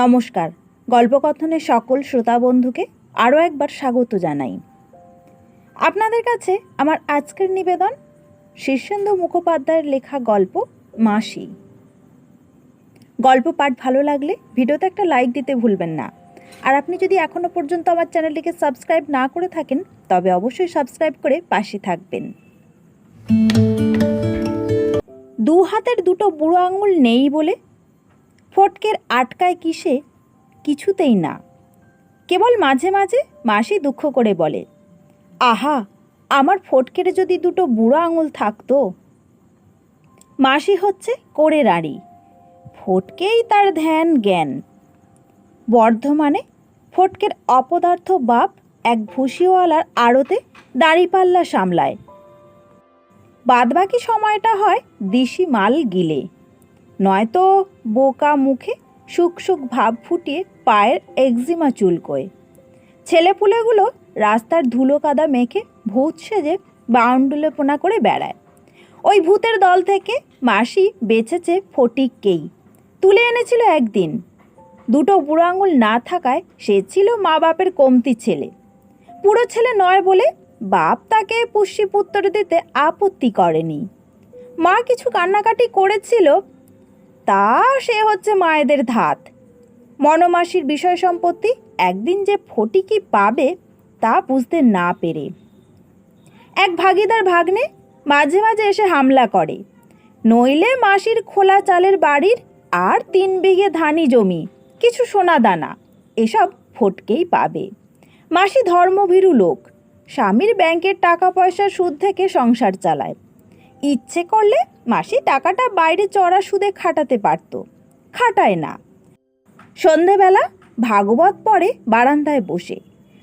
নমস্কার। গল্পকথনের সকল শ্রোতা বন্ধুকে আরও একবার স্বাগত জানাই। আপনাদের কাছে আমার আজকের নিবেদন শীর্ষেন্দু মুখোপাধ্যায়ের লেখা গল্প মাসি। গল্প পাঠ ভালো লাগলে ভিডিওতে একটা লাইক দিতে ভুলবেন না। আর আপনি যদি এখনও পর্যন্ত আমার চ্যানেলটিকে সাবস্ক্রাইব না করে থাকেন, তবে অবশ্যই সাবস্ক্রাইব করে পাশে থাকবেন। দু হাতের দুটো বুড়ো আঙুল নেই বলে ফটকের আটকায় কিসে? কিছুতেই না। কেবল মাঝে মাঝে মাসি দুঃখ করে বলে, আহা, আমার ফটকের যদি দুটো বুড়ো আঙুল থাকতো? মাসি হচ্ছে করে রাড়ি ফটকেই তার ধ্যান জ্ঞান। বর্ধমানে ফটকের অপদার্থ বাপ এক ভুসিওয়ালার আড়তে দাড়িপাল্লা সামলায়। বাদবাকি সময়টা হয় দিশি মাল গিলে নয়তো বোকা মুখে সুখ সুখ ভাব ফুটিয়ে পায়ের একজিমা চুলকোয়। ছেলেপুলেগুলো রাস্তার ধুলো কাদা মেখে ভূত সেজে বাউন্ডুলেপনা করে বেড়ায়। ওই ভূতের দল থেকে মাসি বেঁচেছে ফটিককেই। তুলে এনেছিল একদিন। দুটো বুড়ো আঙুল না থাকায় সে ছিল মা বাপের কমতি ছেলে। পুরো ছেলে নয় বলে বাপ তাকে পুষ্যিপুত্তর দিতে আপত্তি করেনি। মা কিছু কান্নাকাটি করেছিল তা সে হচ্ছে মায়েদের ধাত। মনমাসির বিষয় সম্পত্তি একদিন যে ফটিকি পাবে তা বুঝতে না পেরে। এক ভাগিদার ভাগ্নে মাঝে মাঝে এসে হামলা করে। নইলে মাসির খোলা চালের বাড়ির আর তিন বিঘে ধানি জমি, কিছু সোনা দানা, এসব ফটকেই পাবে। মাসি ধর্মভীরু লোক। স্বামীর ব্যাংকের টাকা পয়সার সুদ থেকে সংসার চালায়। ইচ্ছে করলে মাসি টাকাটা বাইরে চড়া সুদে খাটাতে পারত। খাটায় না। সন্ধেবেলা ভাগবত পড়ে বারান্দায় বসে।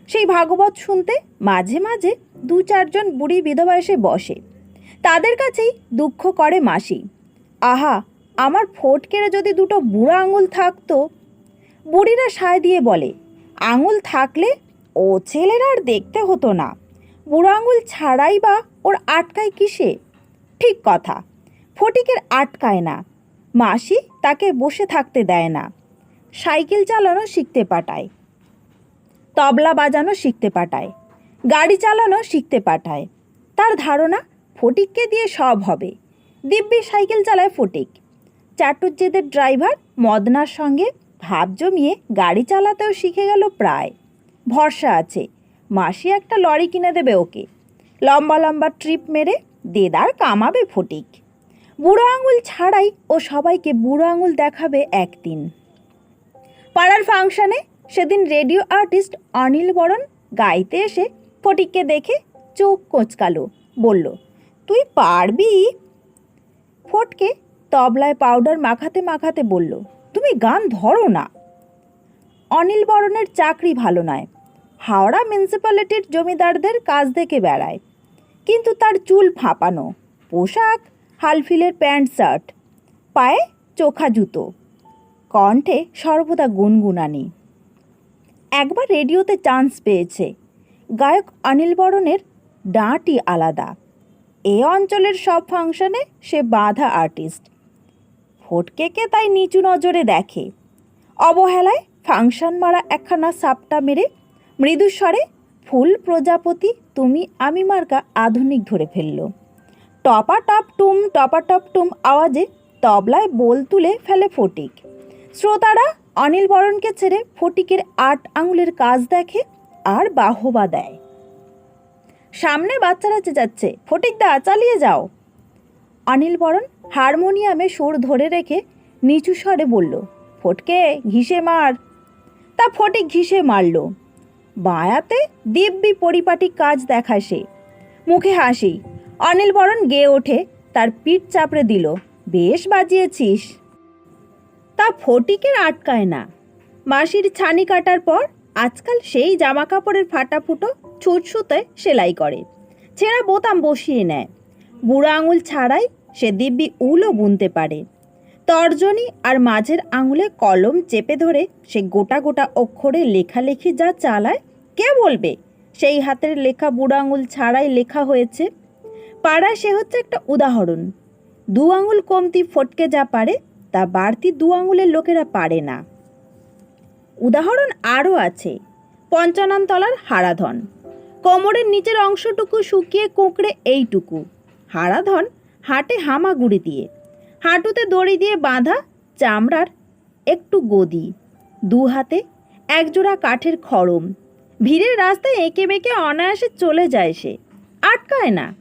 সেই ভাগবত শুনতে মাঝে মাঝে দু চারজন বুড়ি বিধবা এসে বসে। তাদের কাছেই দুঃখ করে মাসি। আহা, আমার ফটকেরে যদি দুটো বুড়ো আঙুল থাকতো? বুড়িরা সায় দিয়ে বলে, আঙুল থাকলে ও ছেলের আর দেখতে হতো না। বুড়ো আঙুল ছাড়াই বা ওর আটকায় কিসে? ঠিক কথা। ফটিকের আটকায় না। মাসি তাকে বসে থাকতে দেয় না। সাইকেল চালানো শিখতে পাঠায়। তবলা বাজানো শিখতে পাঠায়। গাড়ি চালানো শিখতে পাঠায়। তার ধারণা, ফটিককে দিয়ে সব হবে। দিব্যি সাইকেল চালায় ফটিক। চাটুজ্জেদের ড্রাইভার মদনার সঙ্গে ভাব জমিয়ে গাড়ি চালাতেও শিখে গেল প্রায়। ভরসা আছে। মাসি একটা লরি কিনে দেবে ওকে। লম্বা লম্বা ট্রিপ মেরে দেদার কামাবে ফটিক। বুড়ো আঙুল ছাড়াই ও সবাইকে বুড়ো আঙুল দেখাবে একদিন। পাড়ার ফাংশনে সেদিন রেডিও আর্টিস্ট অনিল বরণ গাইতে এসে ফটিককে দেখে চোখ কোঁচকালো, বলল, তুই পারবি? ফটকে তবলায় পাউডার মাখাতে মাখাতে বলল, তুমি গান ধরো না। অনিল বরণের চাকরি ভালো নয়। হাওড়া মিউনিসিপ্যালিটির জমিদারদের কাজ দেখে বেড়ায়। কিন্তু তার চুল ফাঁপানো। পোশাক, হালফিলের প্যান্ট শার্ট, পায়ে চোখা জুতো, কণ্ঠে সর্বদা গুনগুনানি। একবার রেডিওতে চান্স পেয়েছে। গায়ক অনিল বরণের ডাঁটি আলাদা। এ অঞ্চলের সব ফাংশনে সে বাধা আর্টিস্ট। ফটকেকে তাই নিচু নজরে দেখে। অবহেলায় ফাংশন মারা একখানা সাপটা মেরে মৃদুস্বরে ফুল প্রজাপতি, তুমি আমি মার্কা আধুনিক ধরে ফেলল। টপা টপ টুম, টপা টপ টুম আওয়াজে তবলায় বোল তুলে ফেলে ফটিক। শ্রোতারা অনিল বরণকে ছেড়ে ফটিকের আট আঙুলের কাজ দেখে আর বাহবা দেয়। সামনে বাচ্চারা চেঁচাচ্ছে ফটিক দা, চালিয়ে যাও। অনিল বরণ হারমোনিয়ামে সুর ধরে রেখে নিচু স্বরে বলল, ফটকে, ঘিসে মার। তা ফটিক ঘিসে মারল। বায়াতে দিব্যি পরিপাটি কাজ দেখায় সে। মুখে হাসি। অনিল বরণ গেয়ে ওঠে, তার পিঠ চাপড়ে দিল, বেশ বাজিয়েছিস। তা ফটিকের আটকায় না। মাসির ছানি কাটার পর আজকাল সেই জামা কাপড়ের ফাটা ফুটো ছুট সুতে সেলাই করে। ছেঁড়া বোতাম বসিয়ে নেয়। বুড়ো আঙুল ছাড়াই সে দিব্যি উলও বুনতে পারে। তর্জনী আর মাঝের আঙুলে কলম চেপে ধরে সে গোটা গোটা অক্ষরে লেখালেখি যা চালায়, কে বলবে? সেই হাতের লেখা বুড়ো আঙুল ছাড়াই লেখা হয়েছে। পাড়ায় সে হচ্ছে একটা উদাহরণ। দু আঙুল কমতি ফটকে যা পারে, তা বাড়তি দু আঙুলের লোকেরা পারে না। উদাহরণ আরও আছে। পঞ্চানন তলার হারাধন। কোমরের নিচের অংশটুকু শুকিয়ে কোঁকড়ে এইটুকু। হারাধন হাটে হামাগুড়ি দিয়ে। হাঁটুতে দড়ি দিয়ে বাঁধা চামড়ার একটু গদি, দু হাতে একজোড়া কাঠের খড়ম। ভিড়ের রাস্তায় এঁকে বেঁকে অনায়াসে চলে যায় সে। আটকায় না।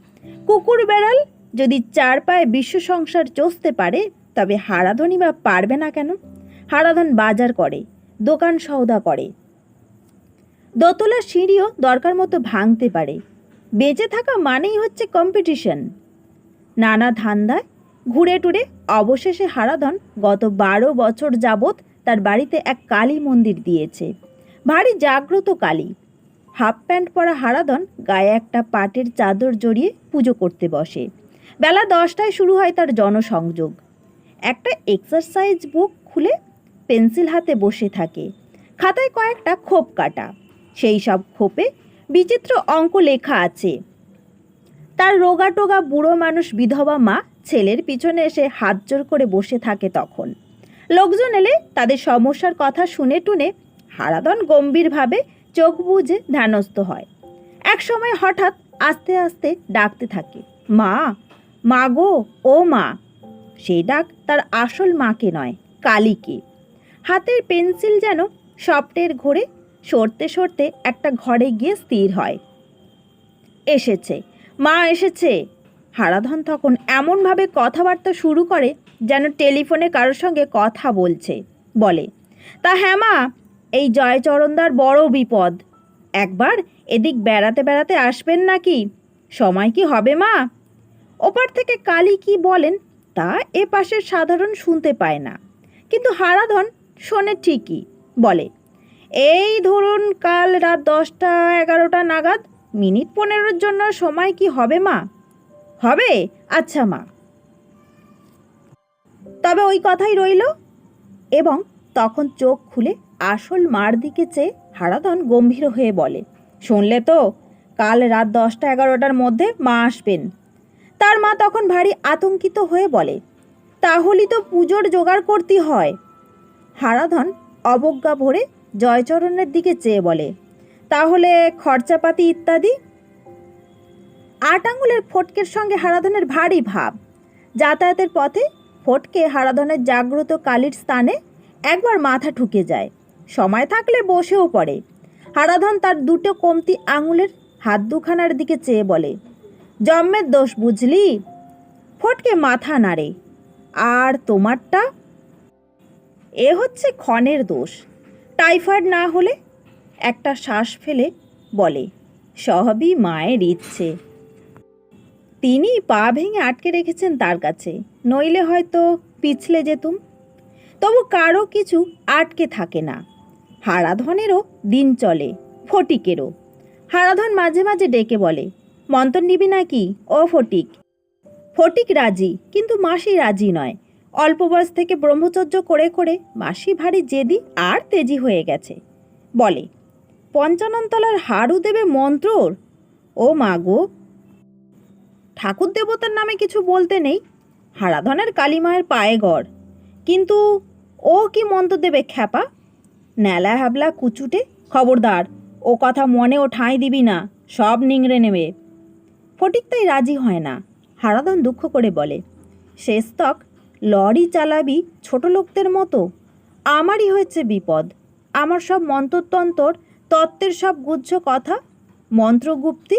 কুকুর বেড়াল যদি চার পায়ে বিশ্ব সংসার চষতে পারে, তবে হারাধনই বা পারবে না কেন? হারাধন বাজার করে, দোকান সওদা করে। দোতলা সিঁড়িও দরকার মতো ভাঙতে পারে। বেঁচে থাকা মানেই হচ্ছে কম্পিটিশন নানা ধান্দায় ঘুরে টুরে অবশেষে হারাধন গত বারো বছর যাবৎ তার বাড়িতে এক কালী মন্দির দিয়েছে। ভারী জাগ্রত কালী। হাফ প্যান্ট পরা হারাধন গায়ে একটা পাটের চাদর জড়িয়ে পুজো করতে বসে। বেলা দশটায় শুরু হয় তার জনসংযোগ। একটা এক্সারসাইজ বুক খুলে পেন্সিল হাতে বসে থাকে। খাতায় কয়েকটা খোপ কাটা। সেই সব খোপে বিচিত্র অঙ্ক লেখা আছে। তার রোগা টোগা বুড়ো মানুষ বিধবা মা ছেলের পিছনে এসে হাত জোর করে বসে থাকে তখন। লোকজন এলে তাদের সমস্যার কথা শুনে টুনে হারাদন গম্ভীরভাবে চোখ বুজে ধ্যানস্থ হয়। এক সময় হঠাৎ আস্তে আস্তে ডাকতে থাকে, মা মা গো, ও মা। সেই ডাক তার আসল মাকে নয়, কালীকে। হাতের পেন্সিল যেন সপ্টের ঘোরে সরতে সরতে একটা ঘরে গিয়ে স্থির হয়। এসেছে, মা এসেছে। হারাধন তখন এমনভাবে কথাবার্তা শুরু করে যেন টেলিফোনে কারোর সঙ্গে কথা বলছে। বলে, তা হ্যাঁ মা, এই জয়চরণদার বড় বিপদ। একবার এদিক বেড়াতে বেড়াতে আসবেন নাকি? সময় কি হবে মা? ওপার থেকে কালী কি বলেন, তা এ পাশের সাধারণ শুনতে পায় না। কিন্তু হারাধন শোনে ঠিকই, বলে, এই ধরুন কাল রাত দশটা এগারোটা নাগাদ, মিনিট পনেরোর জন্য সময় কি হবে মা? হবে? আচ্ছা মা। তবে ওই কথাই রইল। এবং তখন চোখ খুলে আসল মার দিকে চেয়ে হারাধন গম্ভীর হয়ে বলে, শুনলে তো, কাল রাত দশটা এগারোটার মধ্যে মা আসবেন। তার মা তখন ভারী আতঙ্কিত হয়ে বলে তাহলেই তো পুজোর জোগাড় করতে হয়। হারাধন অবজ্ঞা ভরে জয়চরণের দিকে চেয়ে বলে, তাহলে খরচাপাতি ইত্যাদি আট আঙুলের ফটকের সঙ্গে হারাধনের ভারী ভাব। যাতায়াতের পথে ফটকে হারাধনের জাগ্রত কালির স্থানে একবার মাথা ঠুকে যায়। সময় থাকলে বসেও পড়ে। হারাধন তার দুটো কমতি আঙুলের হাত দুখানার দিকে চেয়ে বলে জন্মের দোষ বুঝলি? ফটকে মাথা নাড়ে। আর তোমারটা? এ হচ্ছে ক্ষণের দোষ। টাইফয়েড না হলে একটা শ্বাস ফেলে বলে, সবই মায়ের ইচ্ছে। তিনি পা ভেঙে আটকে রেখেছেন তার কাছে। নইলে হয়তো পিছলে যেতুম। তবু কারও কিছু আটকে থাকে না। হারাধনেরও দিন চলে, ফটিকেরও। হারাধন মাঝে মাঝে ডেকে বলে মন্তন নিবি নাকি? ও ফটিক। ফটিক রাজি, কিন্তু মাসি রাজি নয়। অল্প বয়স থেকে ব্রহ্মচর্য করে করে মাসি ভারী জেদি আর তেজি হয়ে গেছে। বলে পঞ্চাননতলার হাড়ু দেবে মন্ত্রর? ও মা গো ঠাকুর দেবতার নামে কিছু বলতে নেই। হারাধনের কালীমায়ের পায়ে গড়। কিন্তু ও কি মন্ত্র দেবে খ্যাপা? ন্যালা হাবলা কুচুটে? খবরদার, ও কথা মনেও ঠাঁই দিবি না, সব নিংড়ে নেবে। ফটিক তাই রাজি হয় না। হারাধন দুঃখ করে বলে শেষতক লরি চালাবি ছোট লোকদের মতো? আমারই হয়েছে বিপদ। আমার সব মন্ত্রতন্তর, তত্ত্বের সব গুচ্ছ কথা? মন্ত্রগুপ্তি?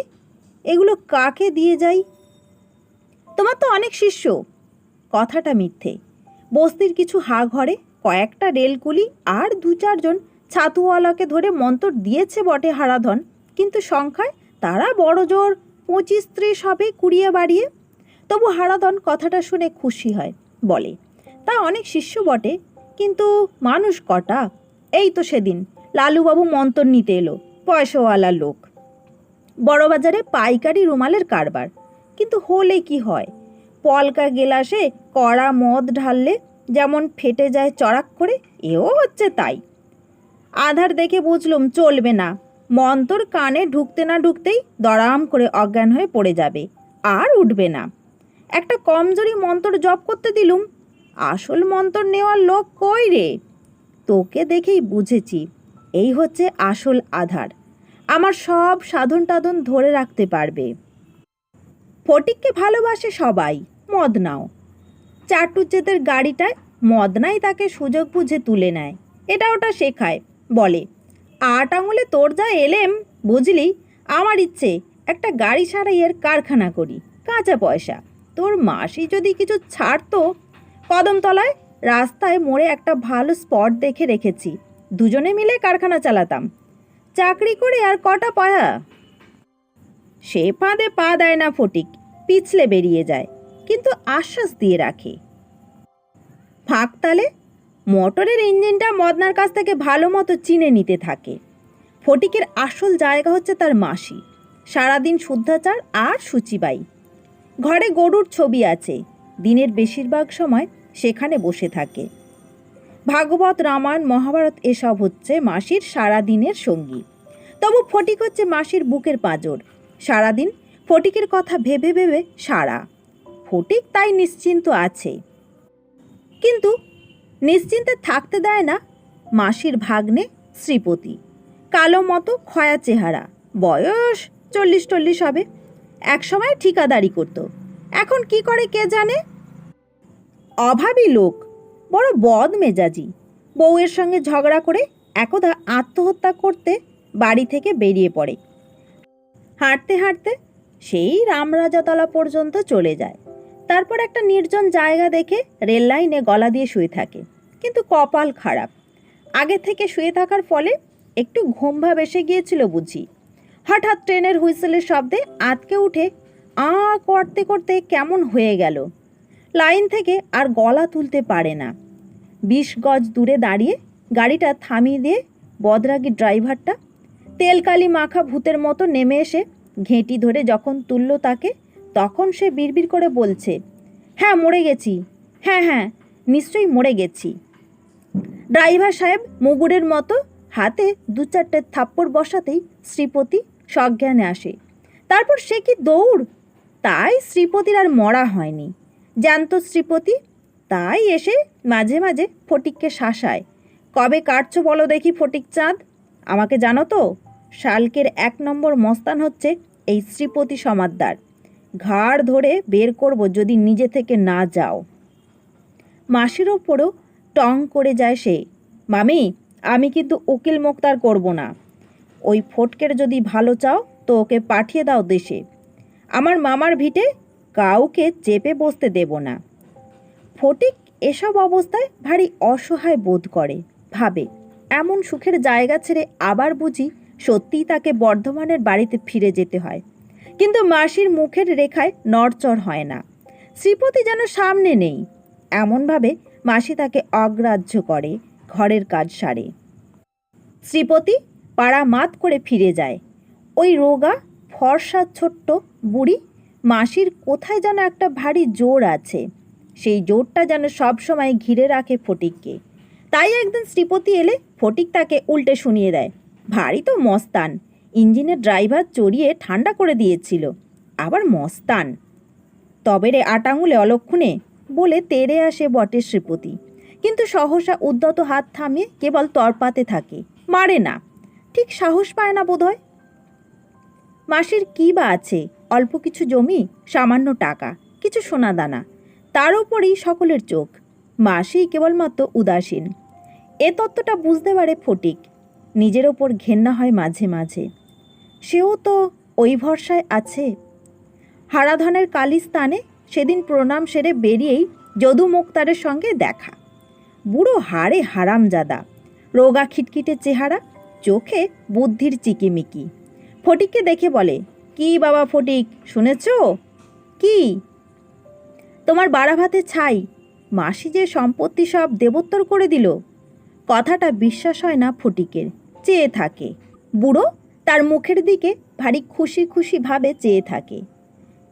এগুলো কাকে দিয়ে যাই? তোমার তো অনেক শিষ্য। কথাটা মিথ্যে। বস্তির কিছু হা ঘরে, কয়েকটা রেলকুলি আর দু চারজন ছাতুওয়ালাকে ধরে মন্তর দিয়েছে বটে হারাধন। কিন্তু সংখ্যায় তারা বড় জোর, পঁচিশ ত্রিশ হবে কুড়িয়ে বাড়িয়ে। তবু হারাধন কথাটা শুনে খুশি হয়, বলে, তা অনেক শিষ্য বটে, কিন্তু মানুষ কটা? এই তো সেদিন লালুবাবু মন্তর নিতে এলো, পয়সাওয়ালা লোক। বড়বাজারে পাইকারি রুমালের কারবার। কিন্তু হলে কি হয়? পলকা গেলাসে কড়া মদ ঢাললে যেমন ফেটে যায় চড়াক করে, এও হচ্ছে তাই। আধার দেখে বুঝলুম চলবে না। মন্তর কানে ঢুকতে না ঢুকতেই দড়াম করে অজ্ঞান হয়ে পড়ে যাবে। আর উঠবে না। একটা কমজোরি মন্তর জপ করতে দিলুম। আসল মন্তর নেওয়ার লোক কই রে? তোকে দেখেই বুঝেছি। এই হচ্ছে আসল আধার। আমার সব সাধন টাধন ধরে রাখতে পারবে। ফটিককে ভালোবাসে সবাই মদনাও চাটুজ্জেদের গাড়িটায় মদনাই তাকে সুযোগ বুঝে তুলে নেয়। এটা ওটা শেখায়, বলে, আট আঙুলে তোর যা এলেম, বুঝলি? আমার ইচ্ছে, একটা গাড়ি সারাইয়ের কারখানা করি, কাঁচা পয়সা। তোর মাসি যদি কিছু ছাড়তো, কদমতলায় রাস্তায় মোড়ে একটা ভালো স্পট দেখে রেখেছি। দুজনে মিলে কারখানা চালাতাম। চাকরি করে আর কটা পায়া? সে ফাঁদে পা দেয় না ফটিক, পিছলে বেরিয়ে যায়, কিন্তু আশ্বাস দিয়ে রাখে। ফাঁকতালে মোটরের ইঞ্জিনটা মদনার কাছ থেকে ভালো মতো চিনে নিতে থাকে। ফটিকের আসল জায়গা হচ্ছে তার মাসি। সারাদিন শুদ্ধাচার আর সূচিবাই। ঘরে গরুর ছবি আছে, দিনের বেশিরভাগ সময় সেখানে বসে থাকে। ভাগবত, রামায়ণ, মহাভারত এসব হচ্ছে মাসির সারাদিনের সঙ্গী। তবু ফটিক হচ্ছে মাসির বুকের পাঁজর। সারাদিন ফটিকের কথা ভেবে ভেবে সারা। ফটিক তাই নিশ্চিন্ত আছে। কিন্তু নিশ্চিন্তে থাকতে দেয় না মাসির ভাগ্নে শ্রীপতি। কালো মতো খয়া চেহারা। বয়স চল্লিশ টল্লিশ হবে। একসময় ঠিকাদারি করত। এখন কি করে কে জানে? অভাবী লোক, বড় বদ মেজাজি বউয়ের সঙ্গে ঝগড়া করে একদা আত্মহত্যা করতে বাড়ি থেকে বেরিয়ে পড়ে। হাঁটতে হাঁটতে সেই রামরাজাতলা পর্যন্ত চলে যায়। তারপর একটা নির্জন জায়গা দেখে রেল লাইনে গলা দিয়ে শুয়ে থাকে, কিন্তু কপাল খারাপ। আগে থেকে শুয়ে থাকার ফলে একটু ঘুম ভাব এসে গিয়েছিল বুঝি। হঠাৎ ট্রেনের হুইসেলের শব্দে আতকে উঠে আ করতে করতে কেমন হয়ে গেল। লাইন থেকে আর গলা তুলতে পারে না। বিশ গজ দূরে দাঁড়িয়ে গাড়িটা থামিয়ে দিয়ে বদরাগি ড্রাইভারটা তেলকালি মাখা ভূতের মতো নেমে এসে ঘেঁটি ধরে যখন তুলল তাকে, তখন সে বিড়বিড় করে বলছে হ্যাঁ মরে গেছি। হ্যাঁ হ্যাঁ নিশ্চয়ই মরে গেছি। ড্রাইভার সাহেব মুগুরের মতো হাতে দু চারটে থাপ্পড় বসাতেই শ্রীপতি সজ্ঞানে আসে। তারপর সে কি দৌড়? তাই শ্রীপতির আর মরা হয়নি। জানতো শ্রীপতি তাই এসে মাঝে মাঝে ফটিককে শাসায়, কবে কাটছো বলো দেখি ফটিক চাঁদ? আমাকে জানো তো? শালকের এক নম্বর মস্তান হচ্ছে এই শ্রীপতি সমাদ্দার। ঘাড় ধরে বের করব যদি নিজে থেকে না যাও। মাসির ওপরও টং করে যায় সে। মামি, আমি কিন্তু উকিল মোক্তার করব না। ওই ফটকের যদি ভালো চাও তো ওকে পাঠিয়ে দাও দেশে। আমার মামার ভিটে কাউকে চেপে বসতে দেব না। ফটিক এসব অবস্থায় ভারী অসহায় বোধ করে। ভাবে, এমন সুখের জায়গা ছেড়ে আবার বুঝি সত্যিই তাকে বর্ধমানের বাড়িতে ফিরে যেতে হয়। কিন্তু মাসির মুখের রেখায় নড়চড় হয় না। শ্রীপতি যেন সামনে নেই। এমনভাবে মাসি তাকে অগ্রাহ্য করে ঘরের কাজ সারে। শ্রীপতি পাড়া মাত করে ফিরে যায়। ওই রোগা, ফর্সা, ছোট্ট বুড়ি মাসির কোথায় যেন একটা ভারী জোর আছে। সেই জোরটা যেন সবসময় ঘিরে রাখে ফটিককে। তাই একদিন শ্রীপতি এলে ফটিক তাকে উল্টে শুনিয়ে দেয়। ভারী তো মস্তান। ইঞ্জিনের ড্রাইভার চড়িয়ে ঠান্ডা করে দিয়েছিল। আবার মস্তান। তবে রে আট আঙুলে অলক্ষণে বলে তেড়ে আসে বটে শ্রীপতি। কিন্তু সহসা উদ্যত হাত থামিয়ে কেবল তরপাতে থাকে। মারে না। ঠিক সাহস পায় না বোধহয়। মাসির কী বা আছে? অল্প কিছু জমি, সামান্য টাকা, কিছু সোনা দানা তার উপরেই সকলের চোখ। মাসি কেবলমাত্র উদাসীন। এ তত্ত্বটা বুঝতে পারে ফটিক। নিজের ওপর ঘেন্না হয় মাঝে মাঝে। সেও তো ওই ভরসায় আছে। হারাধনের কালী স্থানে সেদিন প্রণাম সেরে বেরিয়েই যদু মুক্তারের সঙ্গে দেখা। বুড়ো হাড়ে হারামজাদা, রোগা খিটখিটে চেহারা, চোখে বুদ্ধির চিকিমিকি। ফটিককে দেখে বলে, কি বাবা ফটিক, শুনেছ? কি? তোমার বাড়া ভাতে ছাই, মাসি যে সম্পত্তি সব দেবোত্তর করে দিল। কথাটা বিশ্বাস হয় না ফটিকের। চেয়ে থাকে। বুড়ো তার মুখের দিকে ভারী খুশি খুশি ভাবে চেয়ে থাকে।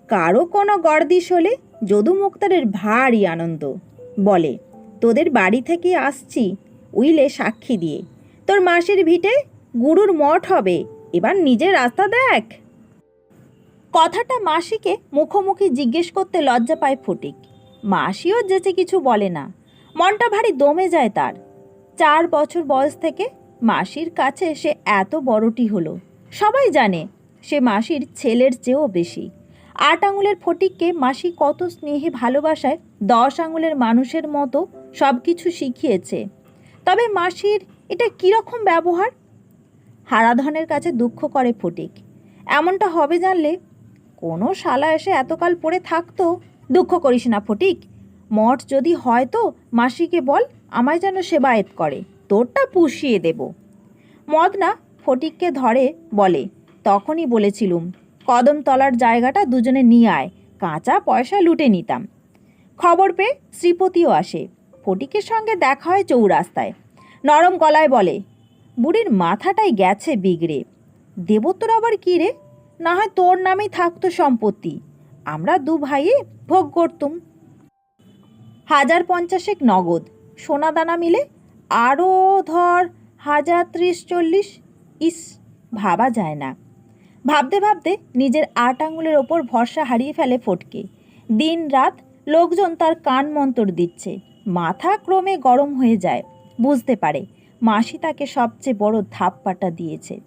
কারও কোনো গর্দিশ হলে যদু মুক্তারের ভারী আনন্দ। বলে, তোদের বাড়ি থেকে আসছি, উইলে সাক্ষী দিয়ে। তোর মাসির ভিটে গুরুর মঠ হবে, এবার নিজের রাস্তা দেখ। কথাটা মাসিকে মুখোমুখি জিজ্ঞেস করতে লজ্জা পায় ফটিক। মাসিও যেচে কিছু বলে না। মনটা ভারী দমে যায় তার। চার বছর বয়স থেকে মাসির কাছে সে এত বড়টি হলো। সবাই জানে সে মাসির ছেলের চেয়েও বেশি। আট আঙুলের ফটিককে মাসি কত স্নেহে ভালোবাসায় দশ আঙুলের মানুষের মতো সব কিছু শিখিয়েছে। তবে মাসির এটা কীরকম ব্যবহার? হারাধনের কাছে দুঃখ করে ফটিক। এমনটা হবে জানলে কোনো শালা এসে এতকাল পড়ে থাকতো। দুঃখ করিস না ফটিক। মঠ যদি হয় তো মাসিকে বল, আমায় যেন সেবায়েত করে। তোরটা পুষিয়ে দেব। মদনা ফটিককে ধরে বলে, তখনই বলেছিলুম, কদমতলার জায়গাটা দুজনে নিয়ে আয়, কাঁচা পয়সা লুটে নিতাম। খবর পেয়ে শ্রীপতিও আসে। ফটিকের সঙ্গে দেখা হয় চৌরাস্তায়। নরম গলায় বলে, বুড়ির মাথাটাই গেছে বিগড়ে। দেবত্তর আবার কী রে? না হয় তোর নামেই থাকতো সম্পত্তি। আমরা দু ভাইয়ে ভোগ করতুম। হাজার পঞ্চাশেক নগদ, সোনা দানা মিলে আরও ধর হাজার ত্রিশ চল্লিশ, ইস, ভাবা যায় না। ভাবতে ভাবতে নিজের আট আঙুলের ওপর ভরসা হারিয়ে ফেলে ফটকে। দিন রাত লোকজন তার কান মন্তর দিচ্ছে। মাথা ক্রমে গরম হয়ে যায়, বুঝতে পারে মাসি তাকে সবচেয়ে বড় ধাপ্পাটা দিয়েছে।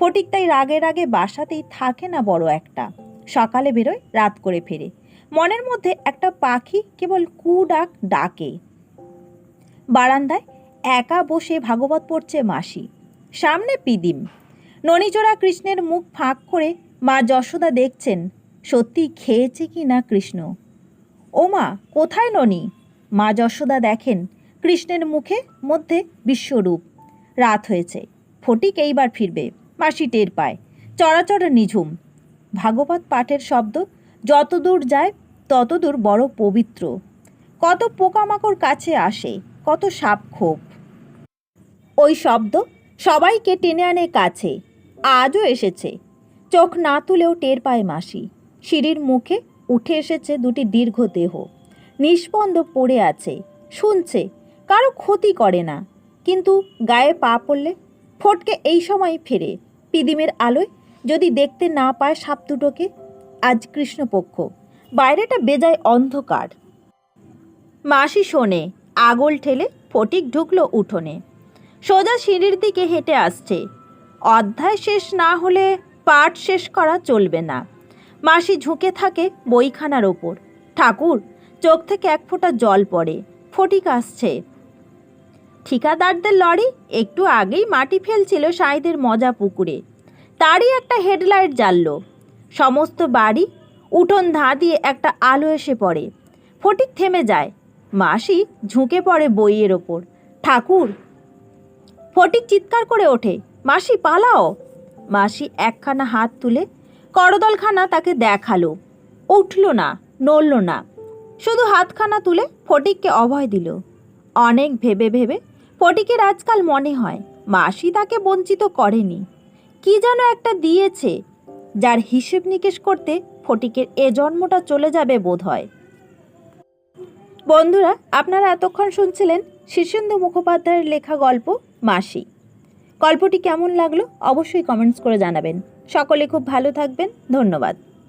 ফটিক তাই রাগে রাগে বাসাতেই থাকে না বড় একটা। সকালে বেরোয়, রাত করে ফেরে। মনের মধ্যে একটা পাখি কেবল কু ডাক ডাকে। বারান্দায় একা বসে ভাগবত পড়ছে মাসি। সামনে পিদিম। ননিচোরা কৃষ্ণের মুখ ফাঁক করে মা যশোদা দেখছেন, সত্যি খেয়েছে কি না কৃষ্ণ? ও মা কোথায় ননি? মা যশোদা দেখেন, কৃষ্ণের মুখে মধ্যে বিশ্বরূপ। রাত হয়েছে, ফটিক এইবার ফিরবে, মাসি টের পায় চড়াচড় নিঝুম। ভাগবত পাঠের শব্দ যতদূর যায়, ততদূর বড় পবিত্র। কত পোকামাকড় কাছে আসে, কত সাপ ক্ষোভ ওই শব্দ সবাইকে টেনে আনে কাছে, আজও এসেছে। চোখ না তুলেও টের পায় মাসি। সিঁড়ির মুখে উঠে এসেছে দুটি দীর্ঘ দেহ। নিষ্পন্দ পড়ে আছে, শুনছে, কারও ক্ষতি করে না। কিন্তু গায়ে পা পড়লে ফটকে এই সময় ফেরে, পিদিমের আলোয় যদি দেখতে না পায় সাপ দুটোকে, আজ কৃষ্ণপক্ষ। বাইরেটা বেজায় অন্ধকার। মাসি শোনে, আগল ঠেলে ফটিক ঢুকলো উঠোনে। সোজা সিঁড়ির দিকে হেঁটে আসছে। অধ্যায় শেষ না হলে পাঠ শেষ করা চলবে না। মাসি ঝুঁকে থাকে বইখানার ওপর। ঠাকুর, চোখ থেকে এক ফোঁটা জল পড়ে, ফটিক আসছে। ঠিকাদারদের লরি একটু আগেই মাটি ফেলছিল সাঁইদের মজা পুকুরে। তারই একটা হেডলাইট জ্বালল। সমস্ত বাড়ি উঠোন ধা দিয়ে একটা আলো এসে পড়ে। ফটিক থেমে যায়। মাসি ঝুঁকে পড়ে বইয়ের ওপর। ঠাকুর ফটিক চিৎকার করে ওঠে, মাসি, পালাও। মাসি একখানা হাত তুলে করদলখানা তাকে দেখাল। উঠল না, নড়ল না, শুধু হাতখানা তুলে ফটিককে অভয় দিল। অনেক ভেবে ভেবে ফটিকের আজকাল মনে হয় মাসি তাকে বঞ্চিত করেনি। কি যেন একটা দিয়েছে, যার হিসেব নিকেশ করতে ফটিকের এ জন্মটা চলে যাবে বোধ হয় বন্ধুরা, আপনারা এতক্ষণ শুনছিলেন শীর্ষেন্দু মুখোপাধ্যায়ের লেখা গল্প। মাসি। গল্পটি কেমন লাগল অবশ্যই কমেন্টস করে জানাবেন। সকলে খুব ভালো থাকবেন। ধন্যবাদ।